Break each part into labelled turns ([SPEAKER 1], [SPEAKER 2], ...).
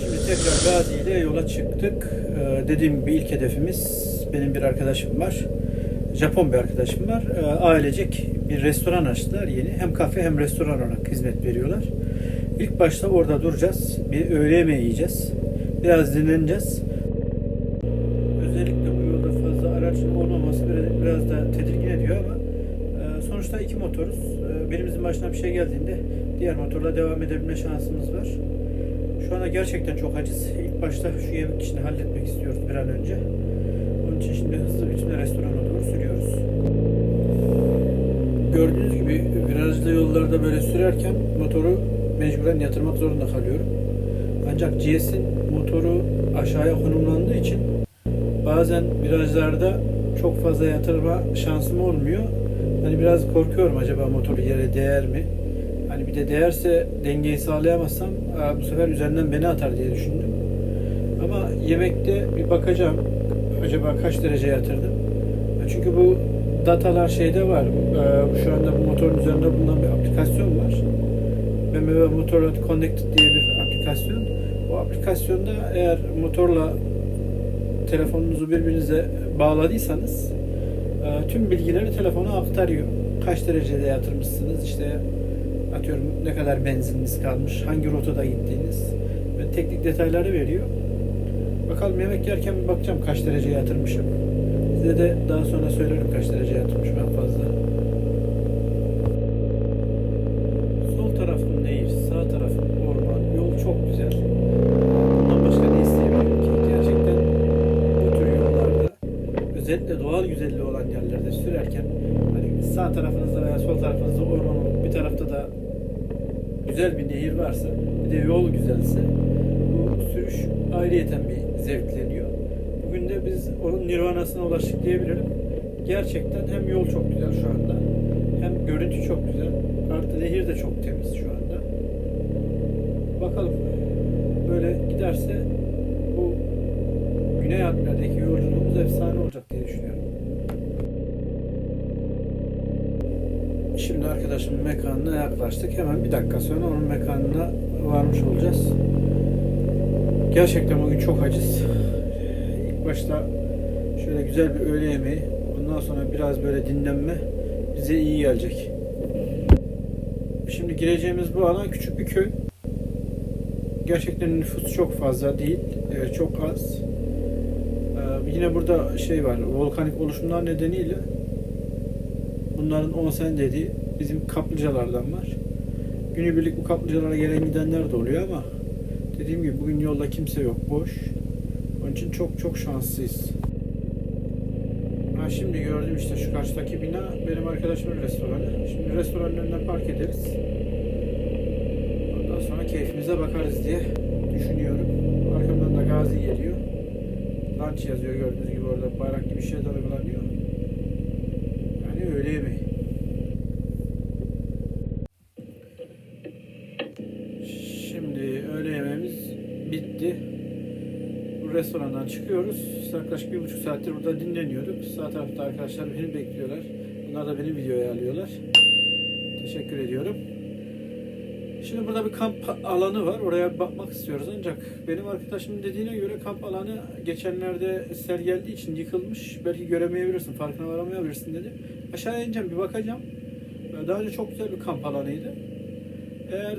[SPEAKER 1] Şimdi tekrar Gazi ile yola çıktık. Ee, dediğim gibi ilk hedefimiz benim bir arkadaşım var. Japon bir arkadaşım var. Ee, ailecek bir restoran açtılar yeni. Hem kafe hem restoran olarak hizmet veriyorlar. İlk başta orada duracağız. Bir öğle yemeği yiyeceğiz. Biraz dinleneceğiz. Özellikle bu yolda fazla aracın olmaması biraz da tedirgin ediyor ama e, sonuçta iki motoruz. E, birimizin başına bir şey geldiğinde diğer motorla devam edebilme şansımız var. Şu anda gerçekten çok aciz. İlk başta şu yemek işini halletmek istiyoruz bir an önce. Onun için şimdi hızlı bir biçimde restorana doğru sürüyoruz. Gördüğünüz gibi virajlı yollarda böyle sürerken motoru mecburen yatırmak zorunda kalıyorum. Ancak GS'in motoru aşağıya konumlandığı için bazen virajlarda çok fazla yatırma şansım olmuyor. Hani biraz korkuyorum acaba motoru yere değer mi? Hani bir de değerse dengeyi sağlayamazsam bu sefer üzerinden beni atar diye düşündüm. Ama yemekte bir bakacağım. Acaba kaç derece yatırdım? Ya Çünkü bu datalar şeyde var. Ee, Şu anda bu motorun üzerinde bulunan bir aplikasyon var. BMW Motor Connected diye bir aplikasyon. O aplikasyonda eğer motorla telefonunuzu birbirinize bağladıysanız e, tüm bilgileri telefona aktarıyor. Kaç derecede yatırmışsınız, işte atıyorum ne kadar benzininiz kalmış, hangi rotada gittiğiniz ve teknik detayları veriyor. Bakalım yemek yerken bakacağım kaç derece yatırmışım. Size de daha sonra söylerim kaç derece yatırmışım özellikle doğal güzelliği olan yerlerde sürerken hani sağ tarafınızda veya sol tarafınızda orman olup bir tarafta da güzel bir nehir varsa bir de yol güzelse bu sürüş ayrıyeten bir zevkleniyor. Bugün de biz onun nirvanasına ulaştık diyebilirim. Gerçekten hem yol çok güzel şu anda hem görüntü çok güzel. Artı nehir de çok temiz şu anda. Bakalım böyle giderse bu Güney Alplerdeki yolculuğumuz efsane olacak diye düşünüyorum. Şimdi arkadaşımın mekanına yaklaştık. Hemen bir dakika sonra onun mekanına varmış olacağız. Gerçekten bugün çok aciz. İlk başta şöyle güzel bir öğle yemeği, ondan sonra biraz böyle dinlenme bize iyi gelecek. Şimdi gireceğimiz bu alan küçük bir köy. Gerçekten nüfus çok fazla değil, e, çok az. Ee, Yine burada şey var, volkanik oluşumlar nedeniyle bunların 10 sene dediği bizim kaplıcalardan var. Günübirlik bu kaplıcalara gelen gidenler de oluyor ama dediğim gibi bugün yolda kimse yok, boş. Onun için çok çok şanslıyız. Ha şimdi gördüm işte şu karşıdaki bina benim arkadaşımın restoranı. Şimdi restoranın önüne park ederiz. Ondan sonra keyfimize bakarız diye düşünüyorum. Arkamdan da Gazi geliyor. Lunch yazıyor gördüğünüz gibi orada bayrak gibi bir şey dalgalanıyor. Yani öğle yemeği. Şimdi öğle yemeğimiz bitti. Restorandan çıkıyoruz. Yaklaşık bir buçuk saattir burada dinleniyorduk. Sağ tarafta arkadaşlar beni bekliyorlar. Bunlar da beni videoya alıyorlar. Teşekkür ediyorum. Şimdi burada bir kamp alanı var. Oraya bakmak istiyoruz ancak benim arkadaşımın dediğine göre kamp alanı geçenlerde sel geldiği için yıkılmış. Belki göremeyebilirsin, farkına varamayabilirsin dedi. Aşağıya ineceğim, bir bakacağım. Ee, Daha önce çok güzel bir kamp alanıydı. Eğer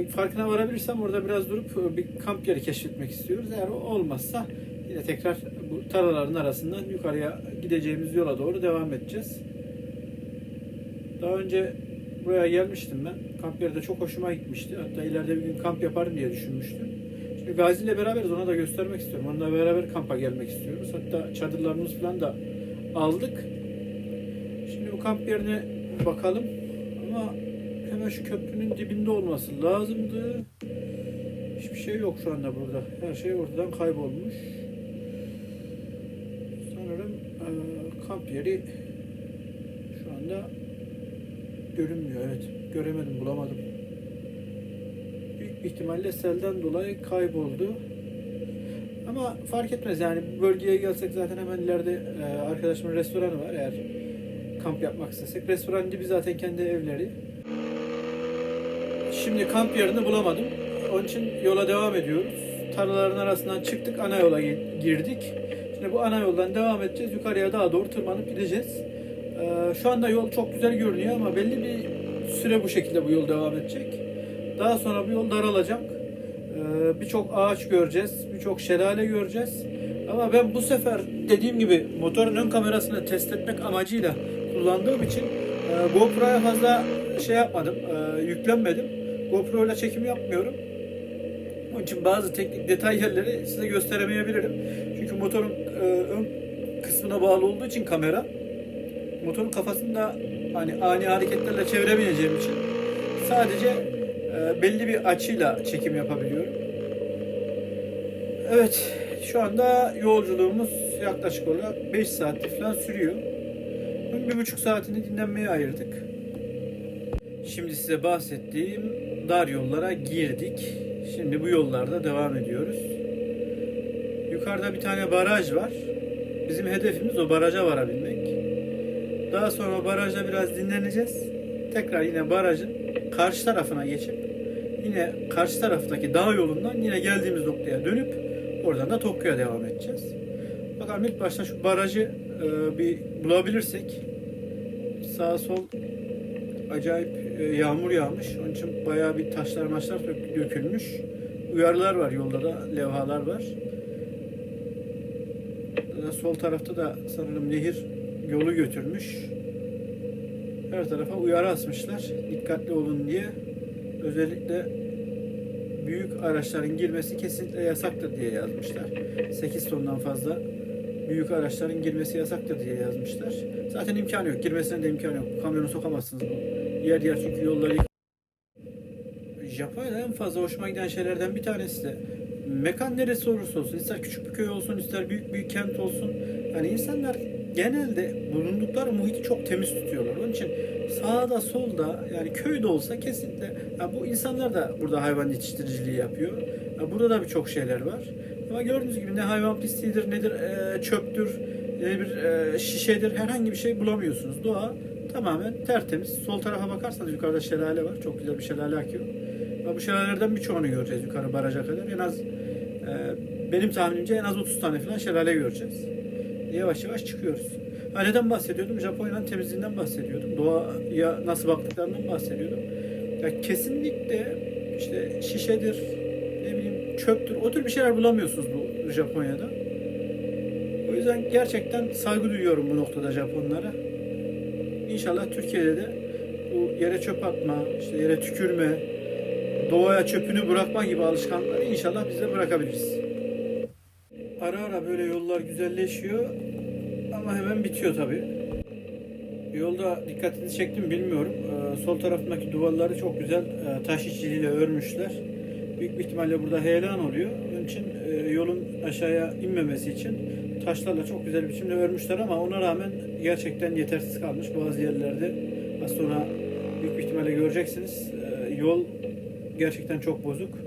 [SPEAKER 1] e, farkına varabilirsem orada biraz durup e, bir kamp yeri keşfetmek istiyoruz. Eğer olmazsa yine tekrar bu taraların arasından yukarıya gideceğimiz yola doğru devam edeceğiz. Daha önce buraya gelmiştim ben. Kamp yeri de çok hoşuma gitmişti. Hatta ileride bir gün kamp yaparım diye düşünmüştüm. Şimdi Gazi ile beraberiz ona da göstermek istiyorum. Onunla beraber kampa gelmek istiyoruz. Hatta çadırlarımız falan da aldık. Şimdi bu kamp yerine bakalım. Ama şu köprünün dibinde olması lazımdı. Hiçbir şey yok şu anda burada. Her şey ortadan kaybolmuş. Sanırım eee, kamp yeri şu anda görünmüyor. Evet. Göremedim, bulamadım. Büyük ihtimalle selden dolayı kayboldu. Ama fark etmez yani bu bölgeye gelsek zaten hemen ileride e, arkadaşımın restoranı var. Eğer kamp yapmak istesek. Restoran dibi zaten kendi evleri. Şimdi kamp yerini bulamadım. Onun için yola devam ediyoruz. Tarlaların arasından çıktık, ana yola gi- girdik. Şimdi bu ana yoldan devam edeceğiz. Yukarıya daha doğru tırmanıp gideceğiz. Ee, şu anda yol çok güzel görünüyor ama belli bir süre bu şekilde bu yol devam edecek. Daha sonra bu yol daralacak. Ee, birçok ağaç göreceğiz, birçok şelale göreceğiz. Ama ben bu sefer dediğim gibi motorun ön kamerasını test etmek amacıyla kullandığım için e, GoPro'ya fazla şey yapmadım, e, yüklenmedim. GoPro ile çekim yapmıyorum. Onun için bazı teknik detay yerleri size gösteremeyebilirim. Çünkü motorun e, ön kısmına bağlı olduğu için kamera motorun kafasını da hani ani hareketlerle çeviremeyeceğim için sadece e, belli bir açıyla çekim yapabiliyorum. Evet, şu anda yolculuğumuz yaklaşık olarak 5 saat falan sürüyor. Bir buçuk saatini dinlenmeye ayırdık. Şimdi size bahsettiğim dar yollara girdik. Şimdi bu yollarda devam ediyoruz. Yukarıda bir tane baraj var. Bizim hedefimiz o baraja varabilmek. Daha sonra barajda biraz dinleneceğiz. Tekrar yine barajın karşı tarafına geçip yine karşı taraftaki dağ yolundan yine geldiğimiz noktaya dönüp oradan da Tokyo'ya devam edeceğiz. Bakalım ilk başta şu barajı e, bir bulabilirsek sağ sol acayip yağmur yağmış. Onun için bayağı bir taşlar maçlar dök- dökülmüş. Uyarılar var yolda da levhalar var. Sol tarafta da sanırım nehir yolu götürmüş. Her tarafa uyarı asmışlar. Dikkatli olun diye. Özellikle büyük araçların girmesi kesinlikle yasaktır diye yazmışlar. 8 tondan fazla büyük araçların girmesi yasaktır diye yazmışlar. Zaten imkanı yok. Girmesine de imkanı yok. Kamyonu sokamazsınız bu. Yer yer çünkü yolları Japonya'da en fazla hoşuma giden şeylerden bir tanesi de mekan neresi olursa olsun, ister küçük bir köy olsun, ister büyük bir kent olsun. Yani insanlar genelde bulundukları muhiti çok temiz tutuyorlar. Onun için sağda solda yani köyde olsa kesinlikle ya bu insanlar da burada hayvan yetiştiriciliği yapıyor. Ya burada da birçok şeyler var. Ama gördüğünüz gibi ne hayvan pisliğidir, nedir çöptür, ne bir şişedir herhangi bir şey bulamıyorsunuz. Doğa tamamen tertemiz. Sol tarafa bakarsanız yukarıda şelale var. Çok güzel bir şelale akıyor. Ve bu şelalelerden birçoğunu göreceğiz yukarı baraja kadar. En az e, benim tahminimce en az 30 tane falan şelale göreceğiz. Yavaş yavaş çıkıyoruz. Ha, neden bahsediyordum? Japonya'nın temizliğinden bahsediyordum. Doğaya nasıl baktıklarından bahsediyordum. Ya kesinlikle işte şişedir, ne bileyim çöptür, o tür bir şeyler bulamıyorsunuz bu Japonya'da. O yüzden gerçekten saygı duyuyorum bu noktada Japonlara. İnşallah Türkiye'de de bu yere çöp atma, işte yere tükürme, doğaya çöpünü bırakma gibi alışkanlıkları inşallah biz de bırakabiliriz. Ara ara böyle yollar güzelleşiyor ama hemen bitiyor tabii. Yolda dikkatinizi çektim bilmiyorum. Ee, sol tarafındaki duvarları çok güzel e, taş işçiliğiyle örmüşler. Büyük bir ihtimalle burada heyelan oluyor. Onun için e, yolun aşağıya inmemesi için taşlarla çok güzel biçimde örmüşler ama ona rağmen gerçekten yetersiz kalmış bazı yerlerde. Az sonra büyük ihtimalle göreceksiniz. E, yol gerçekten çok bozuk.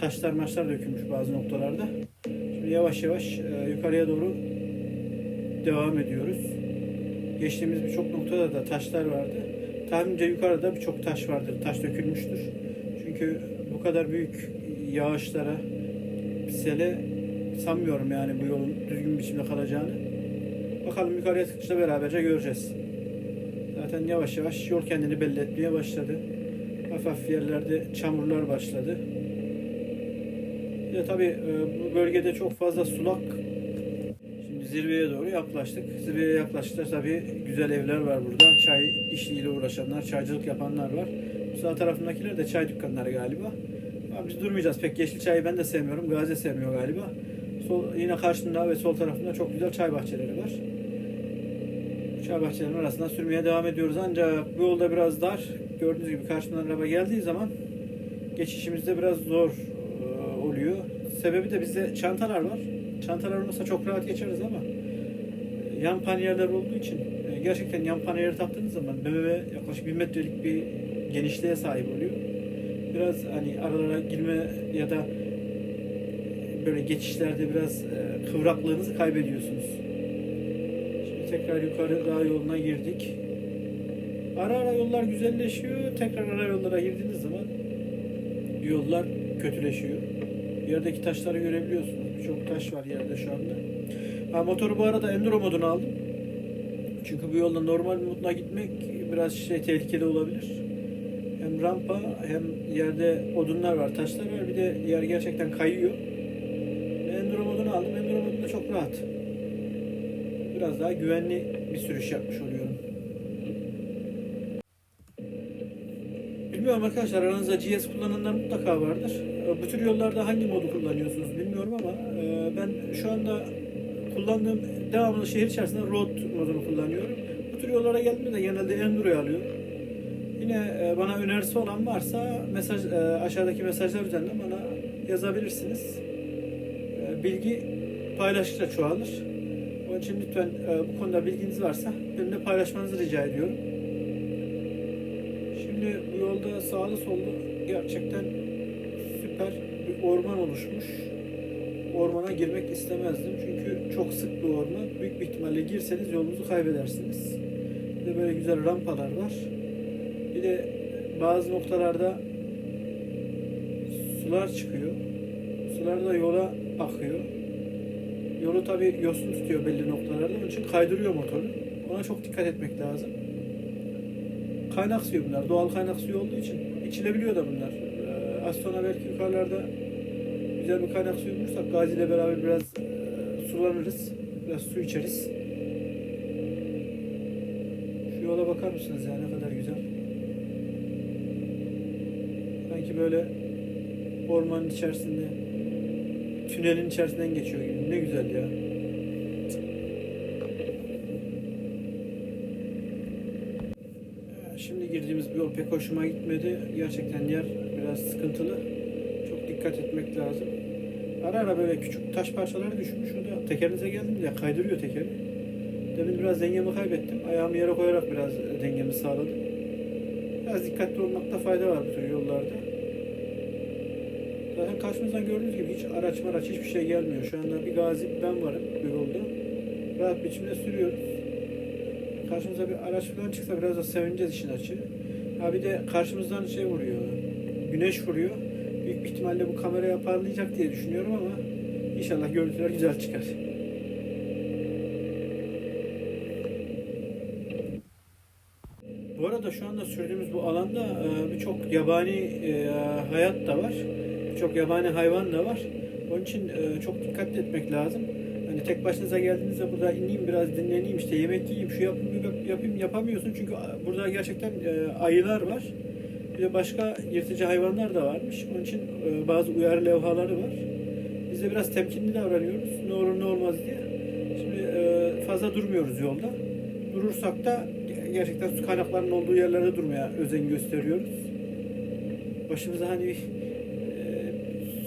[SPEAKER 1] Taşlar maçlar dökülmüş bazı noktalarda. Şimdi yavaş yavaş e, yukarıya doğru devam ediyoruz. Geçtiğimiz birçok noktada da taşlar vardı. Tahminimce yukarıda birçok taş vardır. Taş dökülmüştür. Çünkü bu kadar büyük yağışlara, sele sanmıyorum yani bu yolun düzgün biçimde kalacağını. Bakalım yukarıya çıkışta beraberce göreceğiz. Zaten yavaş yavaş yol kendini belli etmeye başladı. Hafif yerlerde çamurlar başladı. Bir de tabii e, bu bölgede çok fazla sulak Şimdi zirveye doğru yaklaştık. Zirveye yaklaştıkça tabii güzel evler var burada. Çay işliğiyle uğraşanlar, çaycılık yapanlar var. Sağ tarafındakiler de çay dükkanları galiba. Ama biz durmayacağız. Pek yeşil çayı ben de sevmiyorum. Gazi sevmiyor galiba. Sol, yine karşımda ve sol tarafında çok güzel çay bahçeleri var. Çay bahçelerinin arasından sürmeye devam ediyoruz. Ancak bu yolda biraz dar. Gördüğünüz gibi karşımdan araba geldiği zaman geçişimizde biraz zor e, oluyor. Sebebi de bizde çantalar var. Çantalar olmasa çok rahat geçeriz ama e, yan paniyerler olduğu için e, gerçekten yan paniyeri taktığınız zaman BMW yaklaşık 1 metrelik bir genişliğe sahip oluyor. Biraz hani aralara girme ya da böyle geçişlerde biraz e, kıvraklığınızı kaybediyorsunuz. Şimdi tekrar yukarı dağ yoluna girdik. Ara ara yollar güzelleşiyor. Tekrar ara yollara girdiğiniz zaman yollar kötüleşiyor. Yerdeki taşları görebiliyorsunuz. Birçok taş var yerde şu anda. Ha, motoru bu arada enduro moduna aldım. Çünkü bu yolda normal moduna gitmek biraz şey tehlikeli olabilir. Hem rampa hem yerde odunlar var, taşlar var. Bir de yer gerçekten kayıyor. Ben enduro modunu aldım. Enduro modunda çok rahat. Biraz daha güvenli bir sürüş yapmış oluyorum. Bilmiyorum arkadaşlar aranızda GS kullananlar mutlaka vardır. E, Bu tür yollarda hangi modu kullanıyorsunuz bilmiyorum ama e, ben şu anda kullandığım devamlı şehir içerisinde road modunu kullanıyorum. Bu tür yollara geldiğimde de genelde Enduro'yu alıyorum. Yine e, bana önerisi olan varsa mesaj e, aşağıdaki mesajlar üzerinden bana yazabilirsiniz. Bilgi paylaştıkça çoğalır. Onun için lütfen e, bu konuda bilginiz varsa benimle paylaşmanızı rica ediyorum. Şimdi bu yolda sağlı sollu gerçekten süper bir orman oluşmuş. Ormana girmek istemezdim çünkü çok sık bir orman. Büyük bir ihtimalle girseniz yolunuzu kaybedersiniz. Bir de böyle güzel rampalar var. Bir de bazı noktalarda sular çıkıyor. Sular da yola akıyor. Yolu tabi yosun tutuyor belli noktalarda. Onun için kaydırıyor motoru. Ona çok dikkat etmek lazım. Kaynak suyu bunlar. Doğal kaynak suyu olduğu için içilebiliyor da bunlar. Ee, az belki yukarılarda güzel bir kaynak suyu bulursak Gazi ile beraber biraz e, sulanırız. Biraz su içeriz. Şu yola bakar mısınız ya ne kadar güzel. Sanki böyle ormanın içerisinde tünelin içerisinden geçiyor gibi. Ne güzel ya. Şimdi girdiğimiz bir yol pek hoşuma gitmedi. Gerçekten yer biraz sıkıntılı. Çok dikkat etmek lazım. Ara ara böyle küçük taş parçaları düşmüş. O da tekerinize geldiğinde kaydırıyor tekeri. Demin biraz dengemi kaybettim. Ayağımı yere koyarak biraz dengemi sağladım. Biraz dikkatli olmakta fayda var bu tür yollarda. Zaten karşımızdan gördüğünüz gibi hiç araç maraç hiçbir şey gelmiyor. Şu anda bir gazi ben varım bu yolda. Rahat biçimde sürüyoruz. Karşımıza bir araç falan çıksa biraz da sevineceğiz işin açığı. Ha bir de karşımızdan şey vuruyor. Güneş vuruyor. Büyük bir ihtimalle bu kameraya parlayacak diye düşünüyorum ama inşallah görüntüler güzel çıkar. Bu arada şu anda sürdüğümüz bu alanda e, birçok yabani e, hayat da var. Birçok yabani hayvan da var. Onun için e, çok dikkatli etmek lazım. Hani tek başınıza geldiğinizde burada ineyim biraz dinleneyim işte yemek yiyeyim şu yapayım, yapayım yapamıyorsun. Çünkü burada gerçekten e, ayılar var. Bir de başka yırtıcı hayvanlar da varmış. Onun için e, bazı uyarı levhaları var. Biz de biraz temkinli davranıyoruz. Ne olur ne olmaz diye. Şimdi e, fazla durmuyoruz yolda. Durursak da gerçekten su kaynaklarının olduğu yerlerde durmaya özen gösteriyoruz. Başımıza hani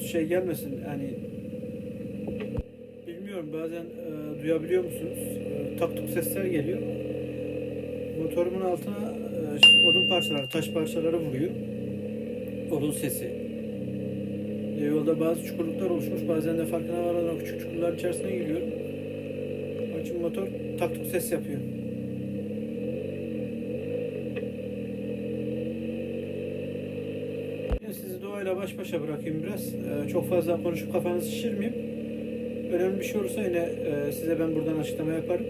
[SPEAKER 1] şey gelmesin hani bilmiyorum bazen e, duyabiliyor musunuz? E, tak tuk sesler geliyor. Motorumun altına e, odun parçaları, taş parçaları vuruyor. Odun sesi. E, yolda bazı çukurluklar oluşmuş. Bazen de farkına varmadan küçük çukurlar içerisine giriyorum. Onun için motor tak tuk ses yapıyor. Baş başa bırakayım biraz. Ee, çok fazla konuşup kafanızı şişirmeyeyim. Önemli bir şey olursa yine e, size ben buradan açıklama yaparım.